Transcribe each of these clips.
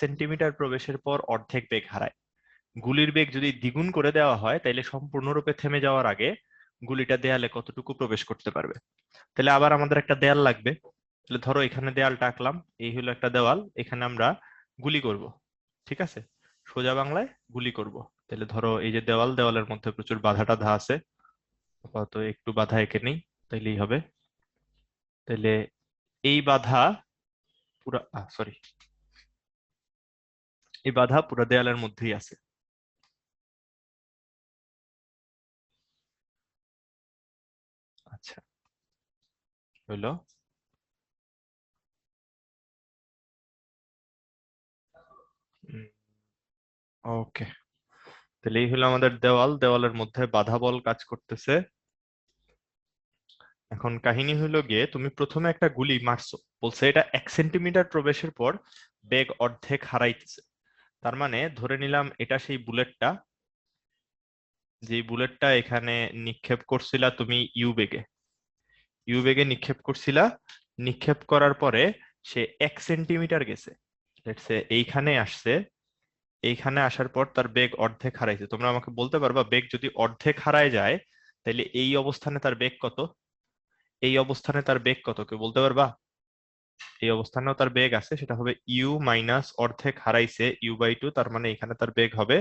Centimetre প্রবেশের পর অর্ধেক বেগ হারায়। গুলির বেগ যদি দ্বিগুণ করে দেওয়া হয় তাহলে সম্পূর্ণরূপে থেমে যাওয়ার আগে গুলিটা দেয়ালে কতটুকু প্রবেশ করতে পারবে? তাহলে আবার আমাদের একটা দেয়াল লাগবে। তাহলে ধরো এখানে দেয়ালটা আঁকলাম এই হলো একটা দেওয়াল, এখানে আমরা গুলি করব, ঠিক আছে? সোজা বাংলায় গুলি করব। তাহলে ধরো এই যে দেওয়াল, দেওয়ালের মধ্যে প্রচুর বাধা টাধা আছে, আপাতত একটু বাধা এঁকে নেই, তাইলেই হবে। তাহলে এই বাধা পুরা সরি এই বাধা পুরো দেয়ালের মধ্যেই আছে। আচ্ছা। ওকে। তাহলে এই হলো আমাদের দেওয়াল। দেওয়ালের মধ্যে বাধা বল কাজ করতেছে। এখন কাহিনী হলো গিয়ে, তুমি প্রথমে একটা গুলি মারছো। বলছে এটা এক সেন্টিমিটার প্রবেশের পর বেগ অর্ধেক হারাইতেছে। তার মানে ধরে নিলাম এটা সেই বুলেটটা যে বুলেটটা এখানে নিক্ষেপ করছিলা তুমি ইউ বেগে ইউ বেগে নিক্ষেপ করছিলা, নিক্ষেপ করার পরে সে এক সেন্টিমিটার গেছে। এইখানে আসছে, এইখানে আসার পর তার বেগ অর্ধেক হারাইছে। তোমরা আমাকে বলতে পারবা বেগ যদি অর্ধেক হারায় যায় তাহলে এই অবস্থানে তার বেগ কত? এই অবস্থানে তার বেগ কত? কেউ বলতে পারবা? এই অবস্থানেও তার বেগ আছে, সেটা হবে ইউ মাইনাস অর্ধেক হারাইছে ইউ বাই টু তার মানে এখানে তার বেগ হবে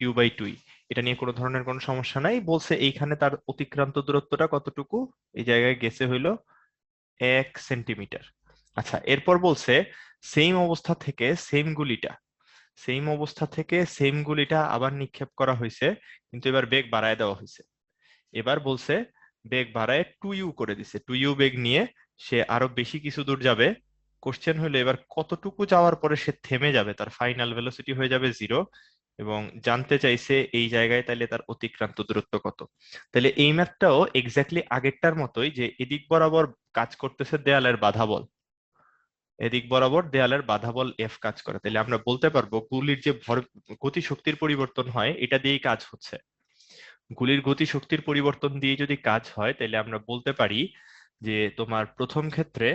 ইউ বাই টুই এটা নিয়ে কোনো ধরনের কোনো সমস্যা নাই। বলছে এইখানে তার অতিক্রান্ত দূরত্বটা কতটুকু? এই জায়গায় গেছে হইল এক সেন্টিমিটার। আচ্ছা এরপর বলছে সেম অবস্থা থেকে সেম গুলিটা। সেম অবস্থা থেকে সেম গুলিটা আবার নিক্ষেপ করা হয়েছে, কিন্তু এবার বেগ বাড়ায় দেওয়া হয়েছে। এবার বলছে বেগ বাড়ায় টু ইউ করে দিছে। টু ইউ বেগ নিয়ে সে আরও বেশি কিছু দূর যাবে। কোশ্চেন হলো, এবার কতটুকু যাওয়ার পরে সে থেমে যাবে? তার ফাইনাল ভেলোসিটি হয়ে যাবে জিরো এবং জানতে চাইছে এই জায়গায় তাহলে তার অতিক্রান্ত দূরত্ব কত। তাহলে এই ম্যাথটাও এক্স্যাক্টলি আগেরটার মতোই যে এদিক বরাবর কাজ করতেছে দেয়ালের বাধা বল। এদিক বরাবর দেয়ালের বাধা বল এফ কাজ করে। তাহলে আমরা বলতে পারব গুলির যে ভর গতি শক্তির পরিবর্তন হয়, এটা দিয়েই কাজ হচ্ছে। গুলির গতি শক্তির পরিবর্তন দিয়ে যদি কাজ হয় তাহলে আমরা বলতে পারি যে তোমার প্রথম ক্ষেত্রে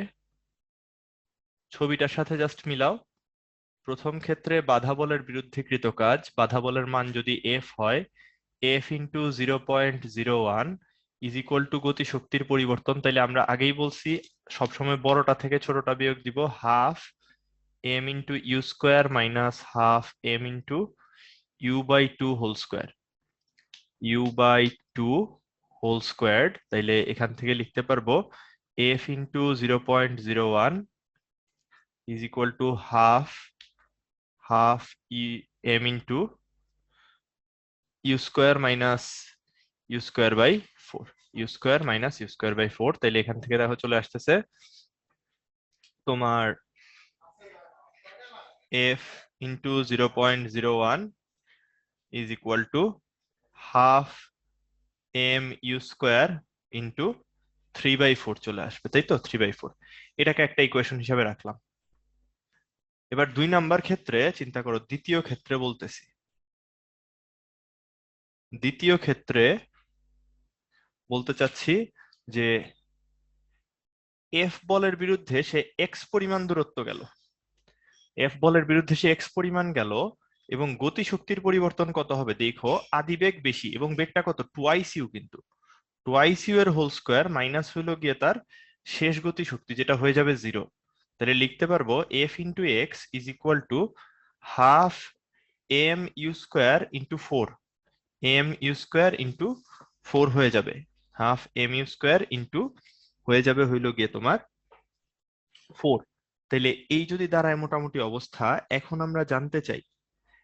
ছবিটার সাথে জাস্ট মিলাও। প্রথম ক্ষেত্রে বাধা বলের বিরুদ্ধে কৃত কাজ। বাধা বলের মান যদি এফ হয় F into zero point zero one is equal to গতি শক্তির পরিবর্তন। তাইলে আমরা আগেই বলছি, সবসময় বড়টা থেকে ছোটটা বিয়োগ দিব। Half M into U square minus half M into U by two whole square U by two whole squared তাইলে এখান থেকে লিখতে পারব F into zero point zero one is equal to half half E M into U square minus U square by four U square minus U square by four তাইলে এখান থেকে দেখো চলে আসতেছে। তোমার F into zero point zero one is equal to half M U square into three by four চলে আসবে, তাই তো? থ্রি বাই ফোর এটাকে একটা ইকুয়েশন হিসাবে রাখলাম। এবার দুই নাম্বার ক্ষেত্রে, চিন্তা করো, দ্বিতীয় ক্ষেত্রে বলতেছি। দ্বিতীয় ক্ষেত্রে বলতে চাচ্ছি যে এফ বলের বিরুদ্ধে সে এক্স পরিমাণ দূরত্ব গেল। এফ বলের বিরুদ্ধে সে এক্স পরিমাণ গেল এবং গতি শক্তির পরিবর্তন কত হবে? দেখো, আদি বেগ বেশি এবং বেগটা কত? টুয়াইস ইউ কিন্তু। টুয়াইস ইউ এর হোল স্কোয়ার মাইনাস হইল গিয়ে তার শেষ গতি শক্তি যেটা হয়ে যাবে জিরো তাহলে লিখতে পারব F into X is equal to half M U square into four M U square into four হয়ে যাবে। Half M U square into হয়ে যাবে হইল গিয়ে তোমার ফোর তাহলে এই যদি দাঁড়ায় মোটামুটি অবস্থা, এখন আমরা জানতে চাই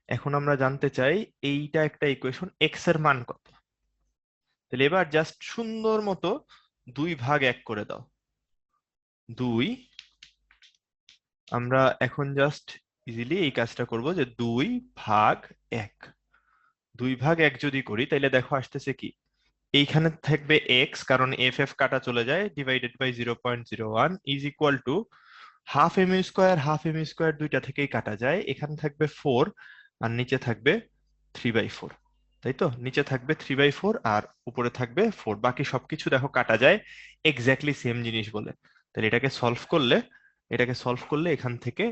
এখন আমরা জানতে চাই এইটা একটা ইকুয়েশন এক্সের মান কত? তাহলে এবার জাস্ট সুন্দর মতো দুই ভাগ এক করে দাও। দুই, আমরা এখন জাস্ট ইজিলি এই কাজটা করব যে দুই ভাগ এক। দুই ভাগ এক যদি করি তাহলে দেখো আসতেছে কি? এইখানে থাকবে এক্স কারণ এফ এফ কাটা চলে যায় divided by zero point zero one is equal to half M square half M square দুইটা থেকেই কাটা যায়। এখানে থাকবে ফোর আর নিচে থাকবে থ্রি বাই ফোর তাই তো? নিচে থাকবে থ্রি বাই ফোর আর উপরে থাকবে ফোর বাকি সবকিছু দেখো কাটা যায় এক্স্যাক্টলি সেম জিনিস বলে। তাহলে এটাকে সলভ করলে, এটাকে সলভ করলে এখান থেকে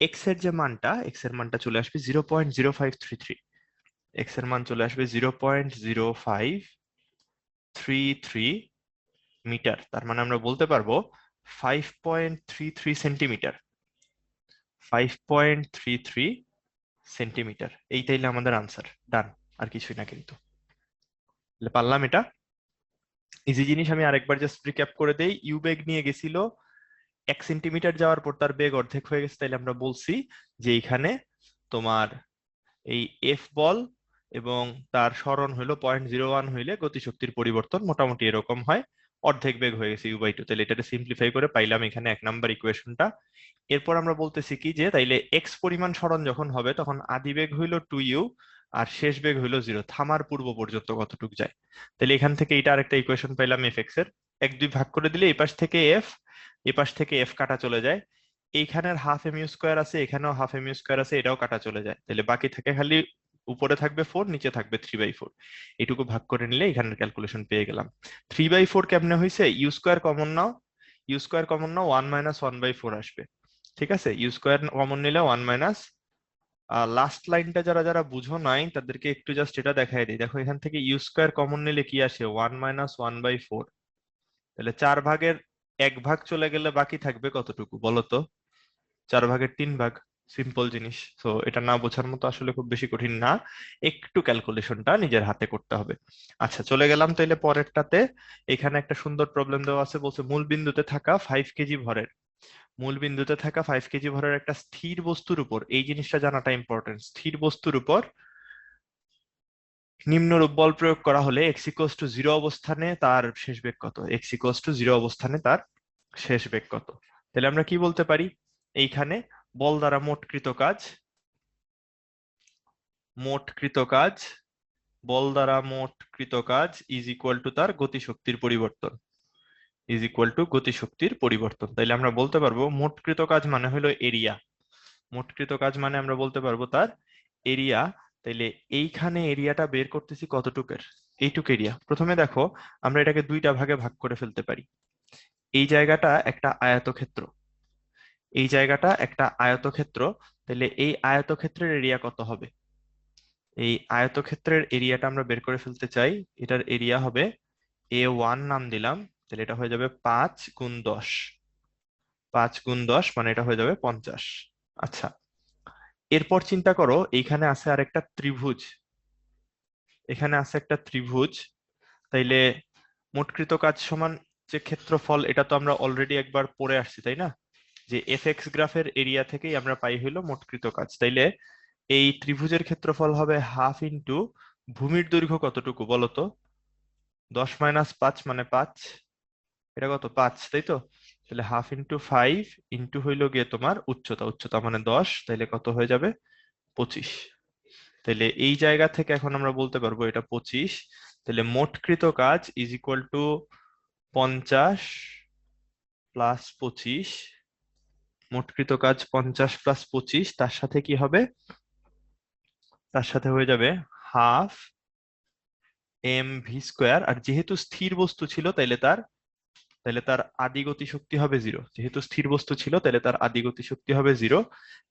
এক্সের যে মানটা এক্সের মানটা চলে আসবে zero point zero five three three এক্সের মান চলে আসবে zero point zero five three three metre তার মানে আমরা বলতে পারব five point three three centimetre five point three three centimetre. এই তাইলে আমাদের আনসার ডান আর কিছুই না কিন্তু। পারলাম এটা? ইজি জিনিস আমি আরেকবার জাস্ট রিক্যাপ করে দেই। ইউ বেগ নিয়ে গেছিল। এক সেন্টিমিটার যাওয়ার পর তার বেগ অর্ধেক হয়ে গেছে, তাইলে আমরা বলছি যে এইখানে তোমার এই এফ বল এবং তার স্মরণ হইল পয়েন্ট জিরো ওয়ান হইলে গতিশক্তির পরিবর্তন মোটামুটি এরকম হয়। অর্ধেক বেগ হয়ে গেছে ইউ বাই টু তাহলে এটাকে সিম্পলিফাই করে পাইলাম এখানে এক নাম্বার ইকুয়েশনটা এরপর আমরা বলতেছি কি যে, তাইলে এক্স পরিমাণ স্মরণ যখন হবে, তখন আদি বেগ হইল টু ইউ আর শেষ বেগ হইল জিরো থামার পূর্ব পর্যন্ত কতটুক যায়? তাহলে এখান থেকে এটা আরেকটা ইকুয়েশন পাইলাম এফ এক্সের। এক, দুই ভাগ করে দিলে এই পাশ থেকে এফ এই পাশ থেকে এফ কাটা চলে যায়। এইখানের হাফ এম ইউ স্কোয়ার আছে, এখানেও হাফ এম ইউ স্কোয়ার আছে, এটাও কাটা চলে যায়। তাহলে বাকি থাকে খালি উপরে থাকবে ফোর নিচে থাকবে থ্রি বাই ফোর এইটুকু ভাগ করে নিলে এখানের ক্যালকুলেশন পেয়ে গেলাম। থ্রি বাই ফোর কেমনে হয়েছে U square common now. U square common now one minus one by four আসবে। ঠিক আছে? ইউ স্কোয়ার কমন নিলে ওয়ান মাইনাস লাস্ট লাইনটা যারা যারা বুঝো নাই, তাদেরকে একটু জাস্ট এটা দেখাই দিই। দেখো, এখান থেকে ইউ স্কোয়ার কমন নিলে কি আসে? One minus one by four তাহলে চার ভাগের এক ভাগ চলে গেলে বাকি থাকবে কতটুকু বলো তো? চার ভাগের তিন ভাগ। সিম্পল জিনিস। তো এটা না বোঝার মতো আসলে খুব বেশি কঠিন না। একটু ক্যালকুলেশনটা নিজের হাতে করতে হবে। আচ্ছা চলে গেলাম তাইলে পরেরটাতে। এখানে একটা সুন্দর প্রবলেম দেওয়া আছে, বলছে মূল বিন্দুতে থাকা ফাইভ কেজি ভরের। মূল বিন্দুতে থাকা ফাইভ কেজি ভরের একটা স্থির বস্তুর উপর, এই জিনিসটা জানাটা ইম্পর্টেন্ট স্থির বস্তুর উপর নিম্নরূপ বল প্রয়োগ করা হলে এক্স ইকোয়াস টু জিরো অবস্থানে তার শেষ বেগ কত? এক্স ইকোয়াস টু জিরো অবস্থানে তার শেষ বেগ কত? তাহলে আমরা কি বলতে পারি? এইখানে বল দ্বারা মোট কৃত কাজ। মোট কৃত কাজ, বল দ্বারা মোট কৃত কাজ ইজ ইকুয়াল টু তার গতিশক্তির পরিবর্তন। ইজ ইকুয়াল টু গতিশক্তির পরিবর্তন। তাইলে আমরা বলতে পারব মোট কৃত কাজ মানে হলো এরিয়া মোট কৃত কাজ মানে আমরা বলতে পারব তার এরিয়া তাইলে এইখানে এরিয়াটা বের করতেছি কতটুকের? এইটুক এরিয়া প্রথমে দেখো আমরা এটাকে দুইটা ভাগে ভাগ করে ফেলতে পারি। এই জায়গাটা একটা আয়তক্ষেত্র। এই জায়গাটা একটা আয়তক্ষেত্র, তাহলে এই আয়তক্ষেত্রের এরিয়া কত হবে? এই আয়তক্ষেত্রের এরিয়াটা আমরা বের করে ফেলতে চাই। এটার এরিয়া হবে এ ওয়ান নাম দিলাম, তাহলে এটা হয়ে যাবে পাঁচ গুণ দশ। পাঁচ গুণ দশ মানে এটা হয়ে যাবে পঞ্চাশ। আচ্ছা এরপর চিন্তা করো এইখানে আছে আর একটা ত্রিভুজ। এখানে আছে একটা ত্রিভুজ, তাইলে মোটকৃত কাজ সমান যে ক্ষেত্রফল, এটা তো আমরা অলরেডি একবার পড়ে আসছি, তাই না? যে এফ এক্স গ্রাফের এরিয়া থেকেই আমরা পাই হইল মোটকৃত কাজ তাইলে এই ত্রিভুজের ক্ষেত্রফল হবে হাফ ইন্টু ভূমির দৈর্ঘ্য কতটুকু বলো তো দশ মাইনাস পাঁচ মানে পাঁচ। এটা কত? পাঁচ, তাই তো? তাহলে হাফ ইন্টু ফাইভ ইন্টু হইল গিয়ে তোমার উচ্চতা। উচ্চতা মানে দশ, তাইলে কত হয়ে যাবে? পঁচিশ। তাহলে এই জায়গা থেকে এখন আমরা বলতে পারব এটা পঁচিশ। তাহলে মোটকৃত কাজ ইজ ইকুয়াল টু পঞ্চাশ প্লাস পঁচিশ। মোটকৃত কাজ পঞ্চাশ প্লাস পঁচিশ, তার সাথে কি হবে? তার সাথে হয়ে যাবে হাফ এম ভি স্কোয়ার আর যেহেতু স্থির বস্তু ছিল, তাইলে তার তাহলে তার আদি গতি শক্তি হবে জিরো যেহেতু স্থির বস্তু ছিল তাহলে তার আদি গতি শক্তি হবে জিরো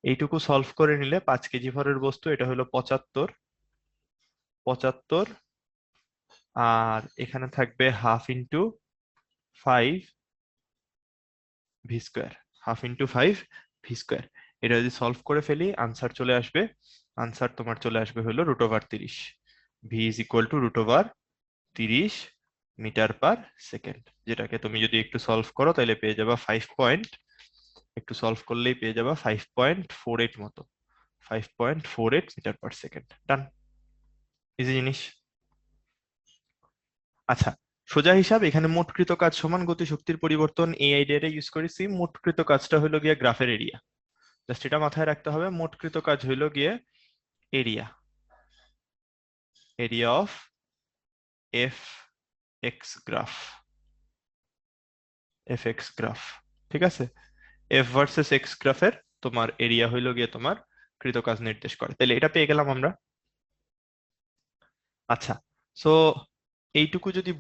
এইটুকু সলভ করে নিলে পাঁচ কেজি ভরের বস্তু, এটা হলো পঁচাত্তর পঁচাত্তর, আর এখানে থাকবে half into five V square half into five V square. এটা যদি সলভ করে ফেলি, আনসার চলে আসবে। আনসার তোমার চলে আসবে হলো রুট ওভার তিরিশ। V is equal to root over তিরিশ মিটার পার সেকেন্ড। যেটাকে তুমি যদি একটু সলভ করো, তাহলে পেয়ে যাবা ফাইভ পয়েন্ট। একটু সলভ করলেই পেয়ে যাবা ফাইভ পয়েন্ট ফোর এইট মতো। Five point four eight metre per second. Done. Easy জিনিস। আচ্ছা সোজা হিসাব, এখানে মোটকৃত কাজ সমান গতি শক্তির পরিবর্তন এই আইডিয়াটা ইউজ করেছি মোটকৃত কাজটা হলো গিয়ে গ্রাফের এরিয়া জাস্ট এটা মাথায় রাখতে হবে, মোটকৃত কাজ হইল গিয়ে area area of F X graph F X graph ঠিক আছে? এফ ভার্সেস এক্স গ্রাফের তোমার এরিয়া হইল গিয়ে তোমার কৃত কাজ নির্দেশ করে। তাহলে এটা পেয়ে গেলাম আমরা। আচ্ছা সো এইটুকু যদি